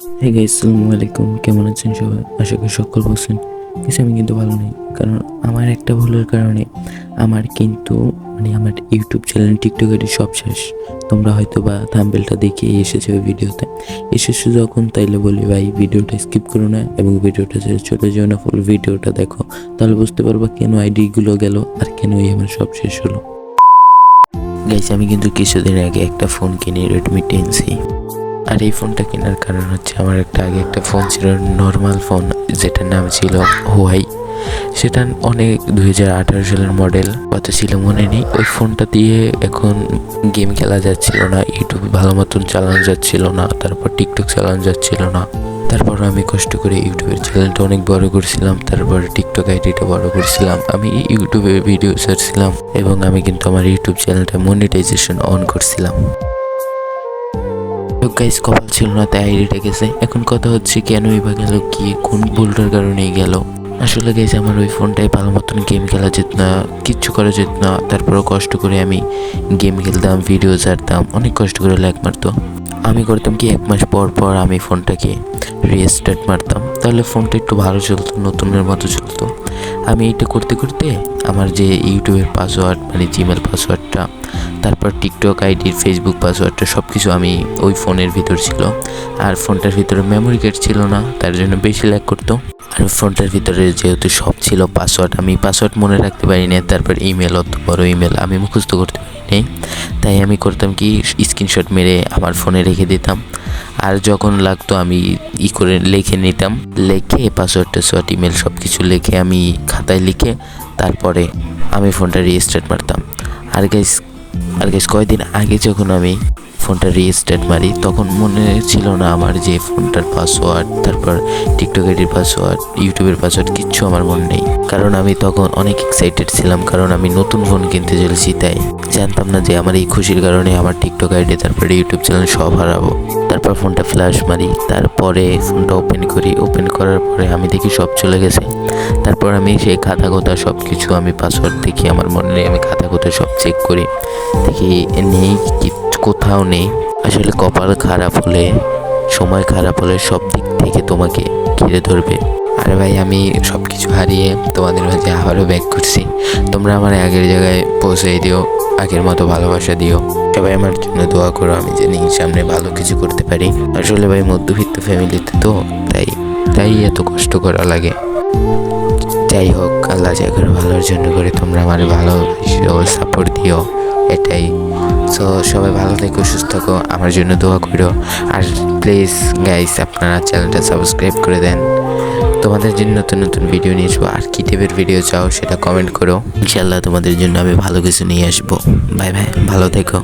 হ্যাঁ আসসালামু আলাইকুম কেমন আছেন সবাই? আশা করি সকল বলছেন কিছু আমি কিন্তু ভালো নেই, কারণ আমার একটা ভুলের কারণে আমার কিন্তু মানে আমার ইউটিউব চ্যানেল টিকটক এটি সব শেষ। তোমরা হয়তো বা থাম্বেলটা দেখে এসেছে ওই ভিডিওতে। এসেছ যখন, তাইলে বলি ভাই, ভিডিওটা স্কিপ করো না এবং ভিডিওটা ছেড়ে চলে যেও না ফুল ভিডিওটা দেখো। তাহলে বুঝতে পারব কেন আইডিগুলো গেল আর কেন এই আমার সব শেষ হলো। গাইস আমি কিন্তু কিছুদিন আগে একটা ফোন কিনি রেডমি টেন সি আর এই ফোনটা কেনার কারণ হচ্ছে আমার একটা আগে একটা ফোন ছিল নর্মাল ফোন যেটার নাম ছিল হোয়াই সেটা অনেক দুই হাজার আঠারো সালের মডেল কত ছিল মনে নেই। ওই ফোনটা দিয়ে এখন গেম খেলা যাচ্ছিল না ইউটিউব ভালো মতন চালানো যাচ্ছিল না, তারপর টিকটক চালানো যাচ্ছিল না। তারপর আমি কষ্ট করে ইউটিউবের চ্যানেলটা অনেক বড় করছিলাম, তারপর টিকটক আইডিটা বড় করছিলাম। আমি ইউটিউবে ভিডিও ছাড়ছিলাম এবং আমি কিন্তু আমার ইউটিউব চ্যানেলটা মনিটাইজেশন অন করছিলাম। গাইস কপাল ছিল না, তাই আইডিটা গেছে। এখন কথা হচ্ছে কেন বা গেল কি, কোন ভুলটার কারণেই গেল? আসলে গেছে আমার ওই ফোনটায় ভালো মতন গেম খেলা যেত না, কিচ্ছু করা যেত না। তারপরেও কষ্ট করে আমি গেম খেলতাম ভিডিও ছাড়তাম, অনেক কষ্ট করে ল্যাক মারতো। আমি করতাম কি, এক মাস পর পর আমি ফোনটাকে রিস্টার্ট মারতাম। তাহলে ফোনটা একটু ভালো চলতো, নতুনের মতো চলতো। আমি এটা করতে করতে আমার যে ইউটিউবের পাসওয়ার্ড মানে জিমেল পাসওয়ার্ডটা তারপর টিকটক আইডির ফেসবুক পাসওয়ার্ডটা সব কিছু আমি ওই ফোনের ভিতর ছিল। আর ফোনটার ভিতরে মেমোরি কার্ড ছিল না, তার জন্য বেশি ল্যাক করতো। আর ফোনটার ভিতরে যেহেতু সব ছিল পাসওয়ার্ড আমি পাসওয়ার্ড মনে রাখতে পারি না তারপর ইমেল অত বড় ইমেল আমি মুখস্থ করতে পারি নাই তাই আমি করতাম কি স্ক্রিনশট মেরে আমার ফোনে রেখে দিতাম। আর যখন লাগতো আমি ই করে লিখে নিতাম। লিখে পাসওয়ার্ড টাসওয়ার্ড ইমেল সব কিছু লিখে আমি খাতায় লিখে তারপরে আমি ফোনটা রিস্টার্ট মারতাম। আর গাইস আর গাইস কয়েকদিন আগে যখন আমি ফোনটা রিস্টার্ট মারি, তখন মনে ছিল না আমার যে ফোনটার পাসওয়ার্ড তারপর টিকটক আইডির পাসওয়ার্ড ইউটিউবের পাসওয়ার্ড কিচ্ছু আমার মনে নেই। কারণ আমি তখন অনেক এক্সাইটেড ছিলাম, কারণ আমি নতুন ফোন কিনতে চলেছি, তাই জানতাম না যে আমার এই খুশির কারণে আমার টিকটক আইডি তারপরে ইউটিউব চ্যানেল সব হারাবো। তারপর ফোনটা ফ্ল্যাশ মারি, তারপরে ফোনটা ওপেন করি। ওপেন করার পরে আমি দেখি সব চলে গেছে। তারপর আমি সেই খাতা খোতা সব কিছু আমি পাসওয়ার্ড দেখি আমার মনে নেই আমি খাতা খোতা সব চেক করি। দেখি নেই কোথাও নেই। আসলে কপাল খারাপ হলে, সময় খারাপ হলে সব দিক থেকে তোমাকে ঘিরে ধরবে। আরে ভাই, আমি সব কিছু হারিয়ে তোমাদের মাঝে আবারও ব্যাক করছি। তোমরা আমার আগের জায়গায় পৌঁছে দিও, আগের মতো ভালোবাসা দিও। সবাই আমার জন্য দোয়া করো, আমি যে জানি সামনে ভালো কিছু করতে পারি। আসলে ভাই, মধ্যবিত্ত ফ্যামিলিতে তো তাই তাই এত কষ্ট করা লাগে। যাই হোক, আল্লাহ যা ভালোর জন্য করে তোমরা আমার ভালো সাপোর্ট দিও, এটাই। সো সবাই ভালো থেকো, সুস্থ থাকো, আমার জন্য দোয়া করো। আর প্লিজ গাইস আপনারা চ্যানেলটা সাবস্ক্রাইব করে দেন। তোমাদের জন্য নতুন নতুন ভিডিও নিয়ে আসব। আর কী টাইপের ভিডিও চাও সেটা কমেন্ট করো। ইনশাল্লাহ তোমাদের জন্য আমি ভালো কিছু নিয়ে আসব। বাই বাই ভালো থেকো।